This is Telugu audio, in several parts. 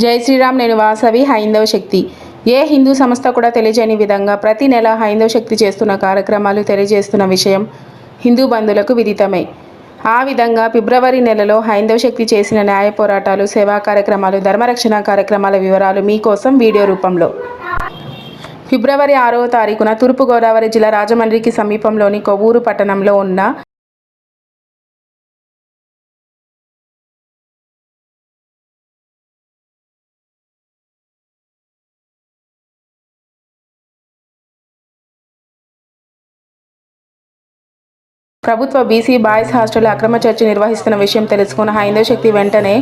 జై శ్రీరామ్ నేను వాసవి హైందవ శక్తి. ఏ హిందూ సంస్థ కూడా తెలియజేయని విధంగా ప్రతి నెల హైందవ శక్తి చేస్తున్న కార్యక్రమాలు తెలియజేస్తున్న విషయం హిందూ బంధువులకు విదితమే. ఆ విధంగా ఫిబ్రవరి నెలలో హైందవ శక్తి చేసిన న్యాయ పోరాటాలు సేవా కార్యక్రమాలు ధర్మరక్షణ కార్యక్రమాల వివరాలు మీకోసం వీడియో రూపంలో. ఫిబ్రవరి ఆరవ తారీఖున తూర్పుగోదావరి జిల్లా రాజమండ్రికి సమీపంలోని కొవ్వూరు పట్టణంలో ఉన్న ప్రభుత్వ బీసీ బాయ్స్ హాస్టల్ అక్రమ చర్చ నిర్వహిస్తున్న విషయం తెలుసుకున్న హైందవ శక్తి వెంటనే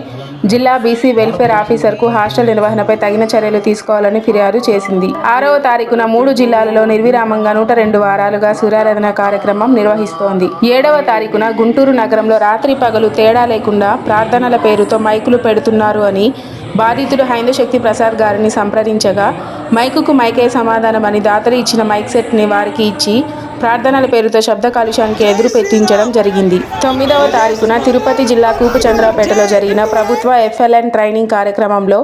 జిల్లా బీసీ వెల్ఫేర్ ఆఫీసర్కు హాస్టల్ నిర్వహణపై తగిన చర్యలు తీసుకోవాలని ఫిర్యాదు చేసింది. ఆరవ తారీఖున మూడు జిల్లాలలో నిర్విరామంగా నూట రెండు వారాలుగా సూర్యారాధన కార్యక్రమం నిర్వహిస్తోంది. ఏడవ తారీఖున గుంటూరు నగరంలో రాత్రి పగలు తేడా లేకుండా ప్రార్థనల పేరుతో మైకులు పెడుతున్నారు అని బాధితుడు హైందవ శక్తి ప్రసాద్ గారిని సంప్రదించగా మైకుకు మైకే సమాధానమని దాతలు ఇచ్చిన మైక్ సెట్ని వారికి ఇచ్చి ప్రార్థనల పేరుతో శబ్ద కాలుష్యానికి ఎదురు పెట్టించడం జరిగింది. తొమ్మిదవ తారీఖున తిరుపతి జిల్లా కూపుచంద్రపేటలో జరిగిన ప్రభుత్వ ఎఫ్ఎల్ఎన్ ట్రైనింగ్ కార్యక్రమంలో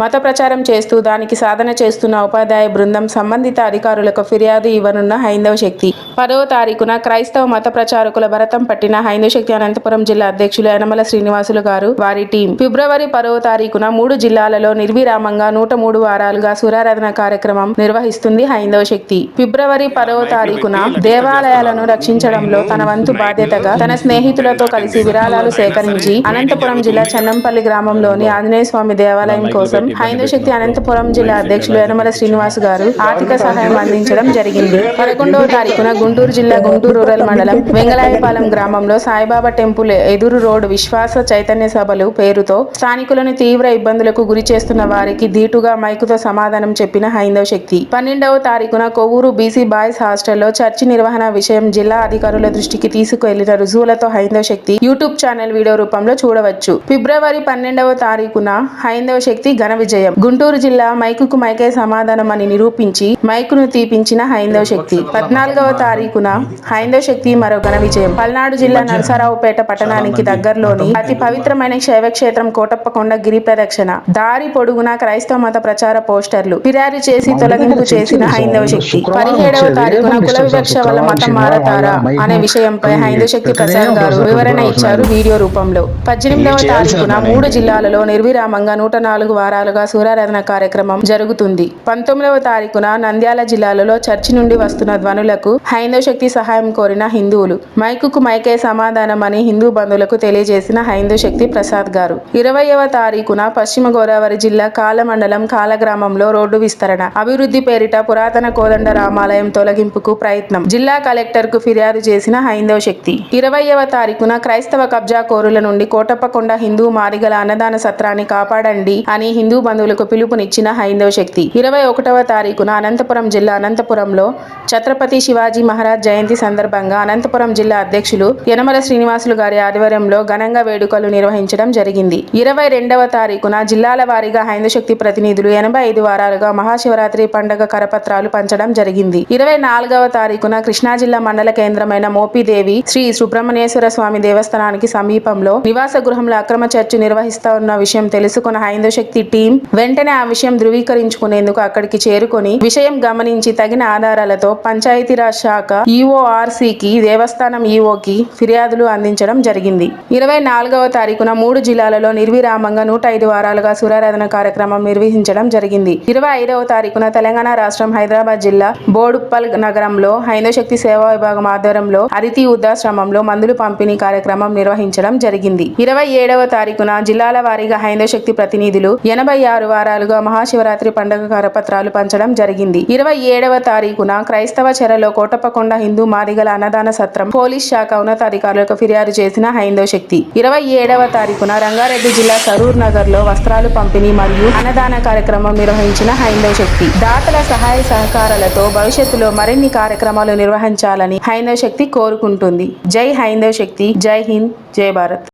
మత ప్రచారం చేస్తూ దానికి సాధన చేస్తున్న ఉపాధ్యాయ బృందం సంబంధిత అధికారులకు ఫిర్యాదు ఇవ్వనున్న హైందవ శక్తి. పదవ తారీఖున క్రైస్తవ మత ప్రచారకుల భరతం పట్టిన హైందవ శక్తి అనంతపురం జిల్లా అధ్యక్షులు యనమల శ్రీనివాసులు గారు వారి టీం. ఫిబ్రవరి పదవ తారీఖున మూడు జిల్లాలలో నిర్విరామంగా నూట మూడు వారాలుగా సూర్యారాధన కార్యక్రమం నిర్వహిస్తుంది హైందవ శక్తి. ఫిబ్రవరి పదవ తారీఖున దేవాలయాలను రక్షించడంలో తన వంతు బాధ్యతగా తన స్నేహితులతో కలిసి విరాళాలు సేకరించి అనంతపురం జిల్లా చన్నంపల్లి గ్రామంలోని ఆంజనేయ స్వామి దేవాలయం కోసం హైందవ శక్తి అనంతపురం జిల్లా అధ్యక్షులు యనమల శ్రీనివాస్ గారు ఆర్థిక సహాయం అందించడం జరిగింది. పదకొండవ తారీఖున గుంటూరు జిల్లా గుంటూరు రూరల్ మండలం వెంగళాయపాలెం గ్రామంలో సాయిబాబా టెంపుల్ ఎదురు రోడ్ విశ్వాస చైతన్య సభలు పేరుతో స్థానికులను తీవ్ర ఇబ్బందులకు గురి చేస్తున్న వారికి ధీటుగా మైకుతో సమాధానం చెప్పిన హైందవ శక్తి. పన్నెండవ తారీఖున కొవ్వూరు బీసీ బాయ్స్ హాస్టల్లో చర్చి నిర్వహణ విషయం జిల్లా అధికారుల దృష్టికి తీసుకువెళ్ళిన రుజువులతో హైందవ శక్తి యూట్యూబ్ ఛానల్ వీడియో రూపంలో చూడవచ్చు. ఫిబ్రవరి పన్నెండవ తారీఖున హైందవ శక్తి ఘన విజయం. గుంటూరు జిల్లా మైకుకు మైకే సమాధానం అని నిరూపించి మైకును తీపించిన హైందవ శక్తి. పద్నాలుగవ తారీఖున హైందవ శక్తి మరో ఘన విజయం. పల్నాడు జిల్లా నరసరావుపేట పట్టణానికి దగ్గరలోని అతి పవిత్రమైన శైవక్షేత్రం కోటప్పకొండ గిరి ప్రదక్షిణ. దారి పొడుగునా క్రైస్తవ మత ప్రచార పోస్టర్లు ఫిర్యాదు చేసి తొలగింపు చేసిన హైందవ శక్తి. పదిహేడవ తారీఖున కుల వివక్ష వల్ల మతం మారతారా అనే విషయంపై హైందవ శక్తి ప్రసాద్ గారు వివరణ ఇచ్చారు వీడియో రూపంలో. పద్దెనిమిదవ తారీఖున మూడు జిల్లాలలో నిర్విరామంగా నూట నాలుగు వారాలుగా సూర్యారాధన కార్యక్రమం జరుగుతుంది. పంతొమ్మిదవ తారీఖున నంద్యాల జిల్లాలలో చర్చి నుండి వస్తున్న ధ్వనులకు హైందవ శక్తి సహాయం కోరిన హిందువులు. మైకుకు మైకే సమాధానం అని హిందూ బంధువులకు తెలియజేసిన హైందవ శక్తి ప్రసాద్ గారు. ఇరవైవ తారీఖున పశ్చిమ గోదావరి జిల్లా కాల మండలం కాల గ్రామంలో రోడ్డు విస్తరణ. అభివృద్ధి పేరిట పురాతన కోదండ రామాలయం తొలగింపుకు ప్రయత్నం. జిల్లా కలెక్టర్కు ఫిర్యాదు చేసిన హైందవ శక్తి. ఇరవైవ తారీఖున క్రైస్తవ కబ్జా కోరుల నుండి కోటప్పకొండ హిందూ మారిగల అన్నదాన సత్రాన్ని కాపాడండి అని హిందూ బంధువులకు పిలుపునిచ్చిన హైందవ శక్తి. ఇరవై ఒకటవ తారీఖున అనంతపురం జిల్లా అనంతపురంలో ఛత్రపతి శివాజీ మహారాజ్ జయంతి సందర్భంగా అనంతపురం జిల్లా అధ్యక్షులు యనమల శ్రీనివాసులు గారి ఆధ్వర్యంలో ఘనంగా వేడుకలు నిర్వహించడం జరిగింది. ఇరవై రెండవ తారీఖున జిల్లాల వారీగా హైందవ శక్తి ప్రతినిధులు ఎనభై ఐదు వారాలుగా మహాశివరాత్రి పండుగ కరపత్రాలు పంచడం జరిగింది. ఇరవై నాలుగవ తారీఖున కృష్ణా జిల్లా మండల కేంద్రమైన మోపిదేవి శ్రీ సుబ్రహ్మణ్యేశ్వర స్వామి దేవస్థానానికి సమీపంలో నివాస గృహంలో అక్రమ చర్చ్ నిర్వహిస్తా ఉన్న విషయం తెలుసుకున్న హైందవ శక్తి టీ. వెంటనే ఆ విషయం ధృవీకరించుకునేందుకు అక్కడికి చేరుకొని విషయం గమనించి తగిన ఆధారాలతో పంచాయతీరాజ్ శాఖ ఈఓఆర్సీకి దేవస్థానం ఈఓకి ఫిర్యాదులు అందించడం జరిగింది. ఇరవై నాలుగవ తారీఖున మూడు జిల్లాలలో నిర్విరామంగా నూట ఐదు వారాలుగా సురారాధన కార్యక్రమం నిర్వహించడం జరిగింది. ఇరవై ఐదవ తారీఖున తెలంగాణ రాష్ట్రం హైదరాబాద్ జిల్లా బోడుప్పల్ నగరంలో హైందవ శక్తి సేవా విభాగం ఆధ్వర్యంలో అతిథి వృద్ధాశ్రమంలో మందులు పంపిణీ కార్యక్రమం నిర్వహించడం జరిగింది. ఇరవై ఏడవ తారీఖున జిల్లాల వారీగా హైందవ శక్తి ప్రతినిధులు ఎనభై ఎనభై ఆరు వారాలుగా మహాశివరాత్రి పండుగ కరపత్రాలు పంచడం జరిగింది. ఇరవై ఏడవ తారీఖున క్రైస్తవ చెరలో కోటప్పకొండ హిందూ మాదిగల అన్నదాన సత్రం పోలీస్ శాఖ ఉన్నతాధికారులకు ఫిర్యాదు చేసిన హైందవ శక్తి. ఇరవై ఏడవ తారీఖున రంగారెడ్డి జిల్లా సరూర్ నగర్లో వస్త్రాలు పంపిణీ మరియు అన్నదాన కార్యక్రమం నిర్వహించిన హైందవ శక్తి. దాతల సహాయ సహకారాలతో భవిష్యత్తులో మరిన్ని కార్యక్రమాలు నిర్వహించాలని హైందవ శక్తి కోరుకుంటుంది. జై హైందవ శక్తి. జై హింద్. జై భారత్.